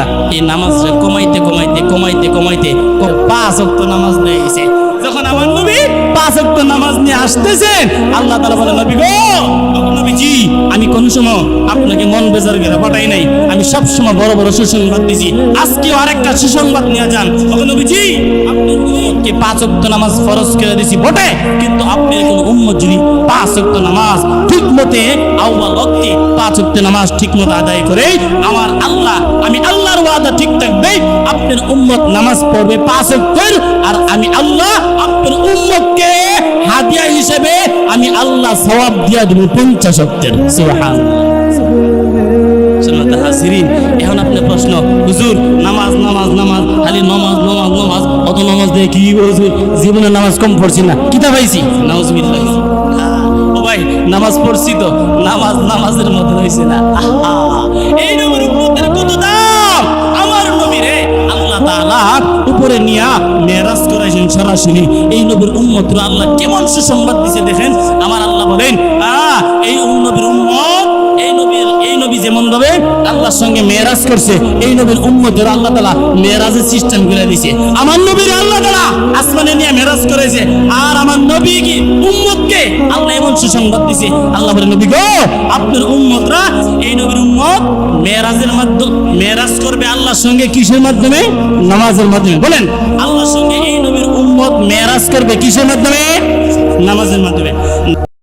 যাইয়া এই নামাজ কমাইতে কমাইতে কমাইতে কমাইতে পাঁচ অক্ত নামাজ নিয়ে যখন আমার নবী পাঁচ অক্ত নামাজ নিয়ে আসতেছেন, আল্লাহ তালা বলে, নবী গো নবীজি আমি কোন সময় আপনাকে মন বেজার করে পাঠাই নাই। আমি সব সময় বড় বড় সুসংবাদ দিছি। আজকেও আরেকটা সুসংবাদ নিয়ে যান। নবীজি, আপনি পাঁচ অক্ত নামাজ ফরজ করে দিছি? বটে। কিন্তু আপনি কোন উম্মত যদি পাঁচ অক্ত নামাজ ঠিক মতে আউ্বাল অক্তি পাঁচ অক্ত নামাজ ঠিক মতো আদায় করে আমার আল্লাহ, আমি আল্লাহর ওয়াদা ঠিক থাকবে, আপনার উম্মত নামাজ পড়বে পাঁচ অক্তের আর আমি আল্লাহ, আপনার উম্মতকে হাদিয়া হিসেবে আমি আল্লাহ সওয়াব দিয়া দেব পঞ্চাশ অক্তের সুবহান হাজিরিন। এখন আপনার প্রশ্ন, হুজুর, নামাজ নামাজ নামাজ, খালি নামাজ নামাজ নামাজ, অত নামাজ দিয়ে কি হুজুর, জীবনে নামাজ কম পড়ছি না। কিতা পাইছি? নাউজুবিল্লাহ। ও ভাই, নামাজ পড়ছি তো, নামাজ, নামাজের মতো হয়েছে না। এই নবীর উম্মতের কত দাম? আমার নবীরে আল্লাহ তাআলা উপরে নিয়া মেরাজ করাইছেন সরাসরি। এই নবীর উম্মতরা আল্লাহ কেমন সুসংবাদ দিছে দেখেন? আমার আল্লাহ বলেন আ এই নবীর উম্মত আল্লাহর সঙ্গে মেরাজ করছে, এই নবীর উম্মতের আল্লাহ তাআলা মেরাজের সিস্টেম করে দিছে। আমার নবীর আল্লাহ তাআলা আসমানে নিয়ে মেরাজ করেছে, আর আমার নবী কি উম্মতকে আল্লাহ এমন সুসংবাদ দিছে? আল্লাহ বলে, নবী গো, আপনার উম্মতরা এই নবীর উম্মত মেরাজের মাধ্যমে মেরাজ করবে আল্লাহর সঙ্গে কিসের মাধ্যমে? নামাজের মাধ্যমে। বলেন, আল্লাহর সঙ্গে এই নবীর উম্মত মেরাজ করবে কিসের মাধ্যমে? নামাজের মাধ্যমে।